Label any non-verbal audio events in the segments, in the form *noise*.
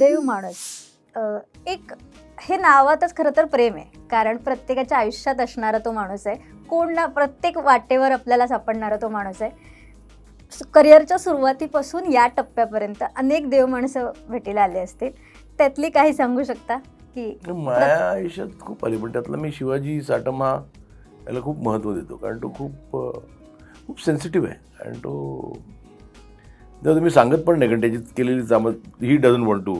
देव माणूस. एक हे नावातच खरं तर प्रेम आहे. कारण प्रत्येकाच्या आयुष्यात असणारा तो माणूस आहे. कोण ना प्रत्येक वाटेवर आपल्याला सापडणारा तो माणूस आहे. करिअरच्या सुरुवातीपासून या टप्प्यापर्यंत अनेक देव माणसं भेटीला आले असतील. त्यातली काही सांगू शकता? की माझ्या आयुष्यात खूप आली. पण त्यातला मी शिवाजी साटम हा याला खूप महत्त्व देतो. कारण तो खूप खूप सेन्सिटिव्ह आहे. आणि तो जर तुम्ही सांगत पण नाही कारण त्याची केलेली कामं ही doesn't want to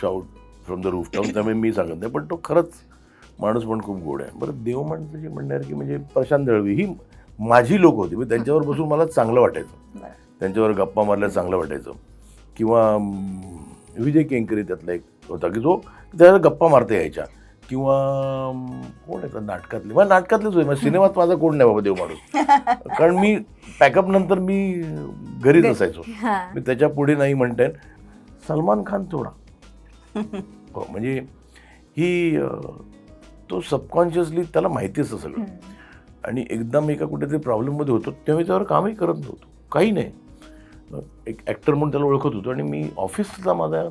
shout from the roof top त्यामुळे मी सांगत नाही पण तो खरंच माणूस पण खूप गोड आहे. बरं देव माणसाची म्हणणार की म्हणजे प्रशांत दळवी ही माझी लोक होती. म्हणजे त्यांच्यावर बसून मला चांगलं वाटायचं. त्यांच्यावर गप्पा मारल्या चांगलं वाटायचं. किंवा विजय केंकरे त्यातला एक होता की जो त्याला गप्पा मारता यायच्या. किंवा कोण येतात नाटकातले? मला नाटकातलेच होते मला सिनेमात माझा कोण नाही बाबा देव माणूस *laughs* कारण मी पॅकअप नंतर मी घरीच असायचो मी त्याच्या पुढे नाही म्हणते सलमान खान थोडा *laughs* हो म्हणजे ही तो सबकॉन्शियसली त्याला माहिती असतं सगळं. आणि एकदा मी एका कुठेतरी प्रॉब्लेममध्ये होतो तेव्हा मी त्यावर कामही करत नव्हतो. काही नाही. मग एक ॲक्टर म्हणून त्याला ओळखत होतो आणि मी ऑफिसचा माझा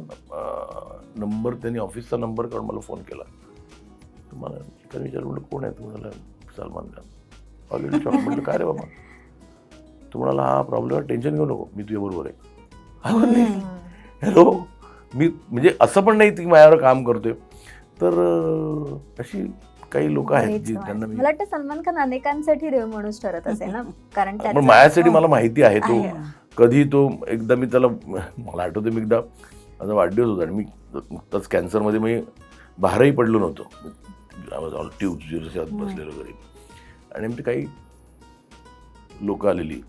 नंबर त्यांनी ऑफिसचा नंबर काढून मला फोन केला. तुम्हाला एका विचार म्हटलं कोण आहे तू म्हणाला सलमान खान? ऑलरेडी शॉक म्हटलं काय रे बाबा? तू म्हणाला हा प्रॉब्लेम टेन्शन घेऊ नको. मी तुझ्याबरोबर आहे. म्हणले हॅलो मी म्हणजे असं पण नाही की माझ्यावर काम करतोय. तर अशी काही लोक आहेत जी त्यांना मला वाटतं सलमान खान अनेकांसाठी देव माणूस ठरत असेल ना कारण माझ्यासाठी. मला माहिती आहे तो. कधी तो एकदा मी त्याला मला आठवतं मी एकदा माझा वाढदिवस होता आणि मी नुकताच कॅन्सरमध्ये मी बाहेरही पडलो नव्हतो. आय वॉज ऑल ट्यूब जिरशात बसलेलो घरी आणि आमची काही लोक आलेली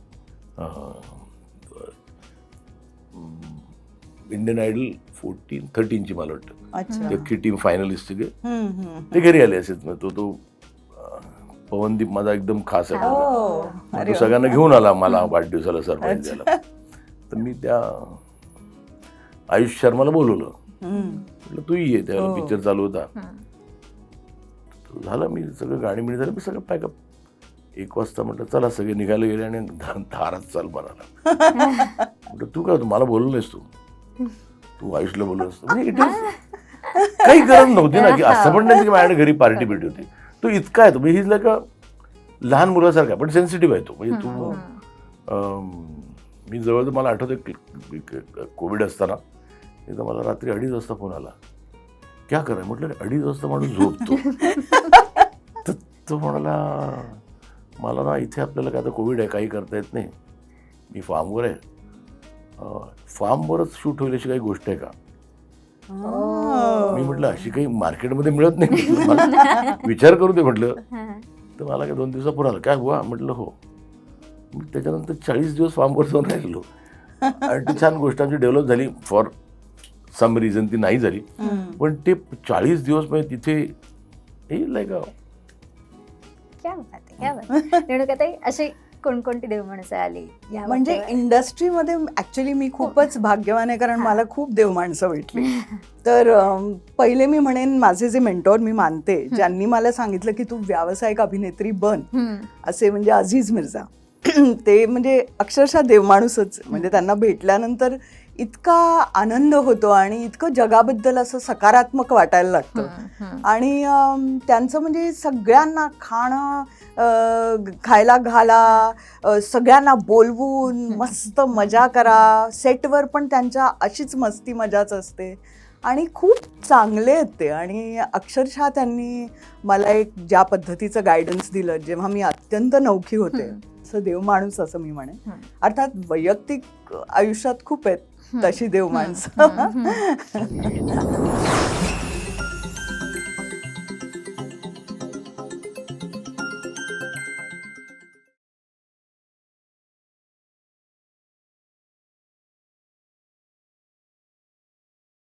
इंडियन आयडल फोर्टीन थर्टीनची मला वाटतं अख्खी टीम फायनलिस्ट. ते घरी आले असेच मग तो तो पवनदीप माझा एकदम खास आहे. हो. तो. सगळ्यांना घेऊन आला मला वाढदिवसाला सरप्राईज. द्यायला तर मी त्या आयुष शर्माला बोलवलं. म्हटलं तू ये त्यावेळेला हो. पिक्चर चालू होता झाला मी सगळं गाणी मिळी झालं मी सगळं पॅकअप एक वाजता म्हटलं चला सगळे निघायला गेले आणि धारात चाल म्हणाला म्हटलं तू काय मला बोललो नाहीस तू. तू आयुषला बोललो असतो म्हणजे it is- काही गरज नव्हती ना की असं पण नाही की माझ्याकडे घरी पार्टी बिटी होती. तो इतका आहे तो. म्हणजे हिज का लहान मुलासारखा पण सेन्सिटिव्ह आहे तो. म्हणजे तू मी जवळजवळ मला आठवतं कोविड असताना एकदा मला रात्री अडीच वाजता फोन आला. क्या कराय म्हटलं "अरे, अडीच वाजता माणूस झोपतो. *laughs* तर तो म्हणाला मला ना इथे आपल्याला काय आता कोविड आहे काही करता येत नाही. मी फार्मवर आहे. फार्मवरच शूट होईल अशी काही गोष्ट आहे का. मी म्हटलं अशी काही मार्केटमध्ये मिळत नाही. मला *laughs* विचार करू दे म्हटलं. तर मला काय दोन दिवसा पुढे आलं. काय हुआ म्हटलं हो. मी त्याच्यानंतर चाळीस दिवस फार्मवर जाऊन राहिलो. आणि ती छान गोष्ट आमची डेव्हलप झाली. फॉर सम रिझन ती नाही झाली. पण ते चाळीस दिवस म्हणजे तिथे लाईक क्या बात आहे क्या बात आहे. रेणुकाताई अशी कोणकोणती देव माणसं आली म्हणजे? इंडस्ट्रीमध्ये ऍक्च्युली मी खूपच भाग्यवान आहे कारण हा. मला खूप देव माणसं भेटली *laughs* तर पहिले मी म्हणेन माझे जे मेंटॉर मी मानते ज्यांनी मला सांगितलं की तू व्यावसायिक अभिनेत्री बन. असे म्हणजे अझीज मिर्झा *clears throat* ते म्हणजे अक्षरशः देवमाणूसच म्हणजे त्यांना भेटल्यानंतर इतका आनंद होतो आणि इतकं जगाबद्दल असं सकारात्मक वाटायला लागतं. आणि त्यांचं म्हणजे सगळ्यांना खाणं खायला घाला सगळ्यांना बोलवून मस्त मजा करा. सेटवर पण त्यांच्या अशीच मस्ती मजाच असते. आणि खूप चांगले आहेत ते. आणि अक्षरशः त्यांनी मला एक ज्या पद्धतीचं गायडन्स दिलं जेव्हा मी अत्यंत नौखी होते. असं देव माणूस असं मी म्हणेन. हम्म. अर्थात वैयक्तिक आयुष्यात खूप आहेत. तशी देव माणसं. *laughs*